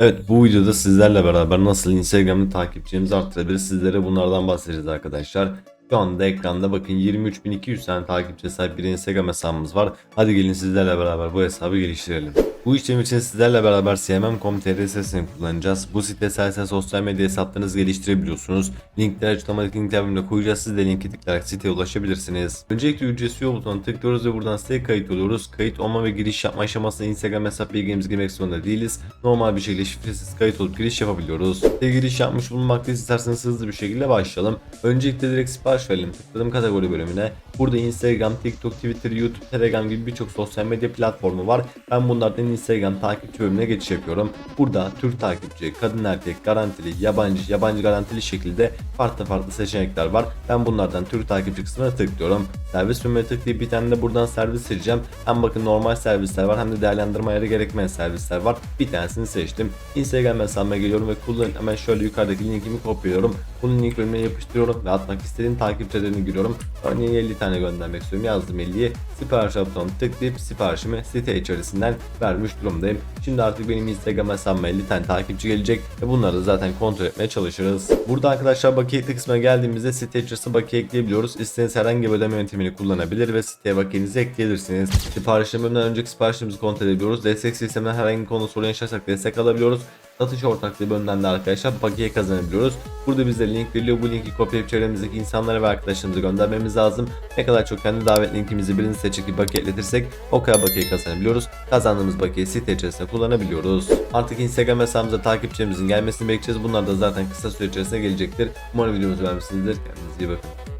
Evet bu videoda sizlerle beraber nasıl Instagram'da takipçimizi arttırabiliriz sizlere bunlardan bahsedeceğiz arkadaşlar. Şu anda ekranda bakın 23.200 tane takipçi sahip bir Instagram hesabımız var. Hadi gelin sizlerle beraber bu hesabı geliştirelim. Bu işlem için sizlerle beraber cmm.com.tr sitesini kullanacağız. Bu site sayesinde sosyal medya hesaplarınızı geliştirebiliyorsunuz. Linkleri açıklamadaki link bölümüne koyacağız. Siz de linki tıklayarak siteye ulaşabilirsiniz. Öncelikle ücretsiz yol butonuna tıklıyoruz ve buradan siteye kayıt oluyoruz. Kayıt olma ve giriş yapma aşamasında Instagram hesap bilgimizi girmek zorunda değiliz. Normal bir şekilde şifresiz kayıt olup giriş yapabiliyoruz. Siteye giriş yapmış bulunmaktayız. İsterseniz hızlı bir şekilde başlayalım. Öncelikle direkt sipariş verelim. Tıkladım kategori bölümüne. Burada Instagram, TikTok, Twitter, YouTube, Telegram gibi birçok sosyal medya platformu var. Ben bunlardan Instagram takipçi bölümüne geçiş yapıyorum. Burada Türk takipçi, kadın erkek, garantili, yabancı, yabancı garantili şekilde farklı farklı seçenekler var. Ben bunlardan Türk takipçi kısmına tıklıyorum. Servis bölümüne tıklayıp bir tane de buradan servis seçeceğim. Hem bakın normal servisler var hem de değerlendirme ayarı gerekmeyen servisler var. Bir tanesini seçtim. Instagram hesabıma geliyorum ve kullanın hemen şöyle yukarıdaki linkimi kopyalıyorum. Bunun link bölümüne yapıştırıyorum ve atmak istediğim takipçilerini giriyorum. Örneğin 50 tane göndermek istiyorum. Yazdım 50'yi. Sipariş butonuna tıklayıp siparişimi site içerisinden vermiş durumdayım. Şimdi artık benim Instagram hesabıma 50 tane takipçi gelecek ve bunları da zaten kontrol etmeye çalışırız. Burada arkadaşlar bakiye kısmına geldiğimizde site içerisinde bakiye ekleyebiliyoruz. İstediğiniz herhangi bir ödeme yöntemini kullanabilir ve siteye bakiyenizi ekleyebilirsiniz. Siparişlerimden önceki siparişlerimizi kontrol edebiliyoruz. Destek sisteminden herhangi bir konuda sorun yaşarsak destek alabiliyoruz. Satış ortaklığı bölümünden de arkadaşlar bakiye kazanabiliyoruz. Burada bize link veriliyor. Bu linki kopyalayıp çevremizdeki insanlara ve arkadaşlarımıza göndermemiz lazım. Ne kadar çok kendi davet linkimizi birini seçip bir bakiye ekletirsek o kadar bakiye kazanabiliyoruz. Kazandığımız bakiye site içerisinde kullanabiliyoruz. Artık Instagram hesabımıza takipçilerimizin gelmesini bekleyeceğiz. Bunlar da zaten kısa süre içerisinde gelecektir. Umarım videomuzu beğenmişsinizdir. Kendinize iyi bakın.